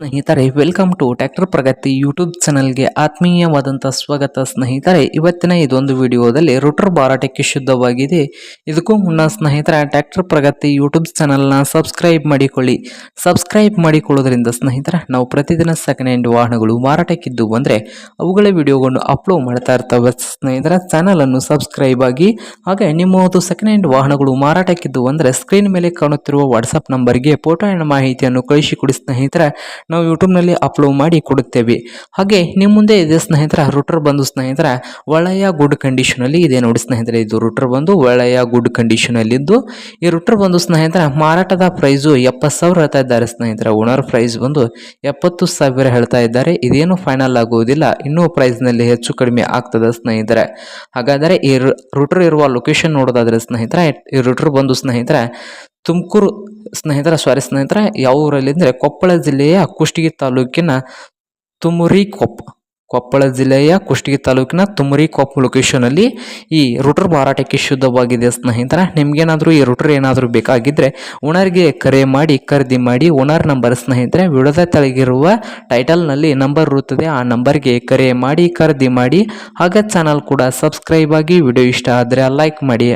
ಸ್ನೇಹಿತರೆ welcome to tractor Pragati YouTube ಚಾನಲ್ಗೆ ಆತ್ಮೀಯವಾದಂಥ ಸ್ವಾಗತ ಸ್ನೇಹಿತರೆ. ಇವತ್ತಿನ ಇದೊಂದು ವಿಡಿಯೋದಲ್ಲಿ ರೋಟರ್ ಬಾರಾಟಕ್ಕೆ ಶುದ್ಧವಾಗಿದೆ. ಇದಕ್ಕೂ ಮುನ್ನ ಸ್ನೇಹಿತರೆ ಟ್ಯಾಕ್ಟರ್ ಪ್ರಗತಿ ಯೂಟ್ಯೂಬ್ ಚಾನಲ್ನ ಸಬ್ಸ್ಕ್ರೈಬ್ ಮಾಡಿಕೊಳ್ಳಿ. ಸಬ್ಸ್ಕ್ರೈಬ್ ಮಾಡಿಕೊಳ್ಳೋದ್ರಿಂದ ಸ್ನೇಹಿತರೆ, ನಾವು ಪ್ರತಿದಿನ ಸೆಕೆಂಡ್ ಹ್ಯಾಂಡ್ ವಾಹನಗಳು ಮಾರಾಟಕ್ಕಿದ್ದು ಬಂದರೆ ಅವುಗಳ ವಿಡಿಯೋಗಳನ್ನು ಅಪ್ಲೋಡ್ ಮಾಡ್ತಾ ಇರ್ತವೆ. ಸ್ನೇಹಿತರ ಚಾನಲನ್ನು ಸಬ್ಸ್ಕ್ರೈಬ್ ಆಗಿ, ಹಾಗೆ ನಿಮ್ಮ ಒಂದು ಸೆಕೆಂಡ್ ಹ್ಯಾಂಡ್ ವಾಹನಗಳು ಮಾರಾಟಕ್ಕಿದ್ದು ಅಂದರೆ ಸ್ಕ್ರೀನ್ ಮೇಲೆ ಕಾಣುತ್ತಿರುವ ವಾಟ್ಸಪ್ ನಂಬರ್ಗೆ ಫೋಟೋ ಆ್ಯಂಡ್ ಮಾಹಿತಿಯನ್ನು ಕಳಿಸಿಕೊಡಿ ಸ್ನೇಹಿತರೆ. ನಾವು ಯೂಟ್ಯೂಬ್ನಲ್ಲಿ ಅಪ್ಲೋಡ್ ಮಾಡಿ ಕೊಡುತ್ತೇವೆ. ಹಾಗೆ ನಿಮ್ಮ ಮುಂದೆ ಇದೆ ಸ್ನೇಹಿತರ, ರೂಟರ್ ಬಂದು ಸ್ನೇಹಿತರ, ಒಳ್ಳೆಯ ಗುಡ್ ಕಂಡೀಷನಲ್ಲಿ ಇದೆ ನೋಡಿ ಸ್ನೇಹಿತರೆ, ಇದು ರೂಟರ್ ಬಂದು ಒಳ್ಳೆಯ ಗುಡ್ ಕಂಡೀಷನಲ್ಲಿದ್ದು, ಈ ರೂಟರ್ ಬಂದು ಸ್ನೇಹಿತರ, ಮಾರಾಟದ ಪ್ರೈಸು ಎಪ್ಪತ್ತು ಸಾವಿರ ಹೇಳ್ತಾ ಇದ್ದಾರೆ ಸ್ನೇಹಿತರ, ಓನರ್ ಪ್ರೈಸ್ ಬಂದು ಎಪ್ಪತ್ತು ಸಾವಿರ ಹೇಳ್ತಾ ಇದ್ದಾರೆ. ಇದೇನು ಫೈನಲ್ ಆಗುವುದಿಲ್ಲ, ಇನ್ನೂ ಪ್ರೈಸ್ನಲ್ಲಿ ಹೆಚ್ಚು ಕಡಿಮೆ ಆಗ್ತದೆ ಸ್ನೇಹಿತರೆ. ಹಾಗಾದರೆ ಈ ರೂಟರ್ ಇರುವ ಲೊಕೇಶನ್ ನೋಡೋದಾದರೆ ಸ್ನೇಹಿತರ, ಈ ರೂಟರ್ ಬಂದು ಸ್ನೇಹಿತರೆ ತುಮಕೂರು ಸ್ನೇಹಿತರ, ಸಾರಿ ಸ್ನೇಹಿತರ ಯಾವ ಊರಲ್ಲಿ ಅಂದರೆ ಕೊಪ್ಪಳ ಜಿಲ್ಲೆಯ ಕುಷ್ಟಗಿ ತಾಲೂಕಿನ ತುಮರಿ ಕೊಪ್ಪ. ಕೊಪ್ಪಳ ಜಿಲ್ಲೆಯ ಕುಷ್ಟಗಿ ತಾಲೂಕಿನ ತುಮರಿ ಕೊಪ್ಪ ಲೊಕೇಶನಲ್ಲಿ ಈ ರೂಟರ್ ಮಾರಾಟಕ್ಕೆ ಶುದ್ಧವಾಗಿದೆ ಸ್ನೇಹಿತರ. ನಿಮಗೇನಾದರೂ ಈ ರೂಟರ್ ಏನಾದರೂ ಬೇಕಾಗಿದ್ದರೆ ಓನರ್ಗೆ ಕರೆ ಮಾಡಿ, ಖರೀದಿ ಮಾಡಿ ಓನರ್ ನಂಬರ್ ಸ್ನೇಹಿತರೆ, ವಿಡದ ತಳಗಿರುವ ಟೈಟಲ್ನಲ್ಲಿ ನಂಬರ್ ಇರುತ್ತದೆ. ಆ ನಂಬರ್ಗೆ ಕರೆ ಮಾಡಿ, ಖರೀದಿ ಮಾಡಿ. ಹಾಗೆ ಚಾನಲ್ ಕೂಡ ಸಬ್ಸ್ಕ್ರೈಬ್ ಆಗಿ ವಿಡಿಯೋ ಇಷ್ಟ ಆದರೆ ಲೈಕ್ ಮಾಡಿ.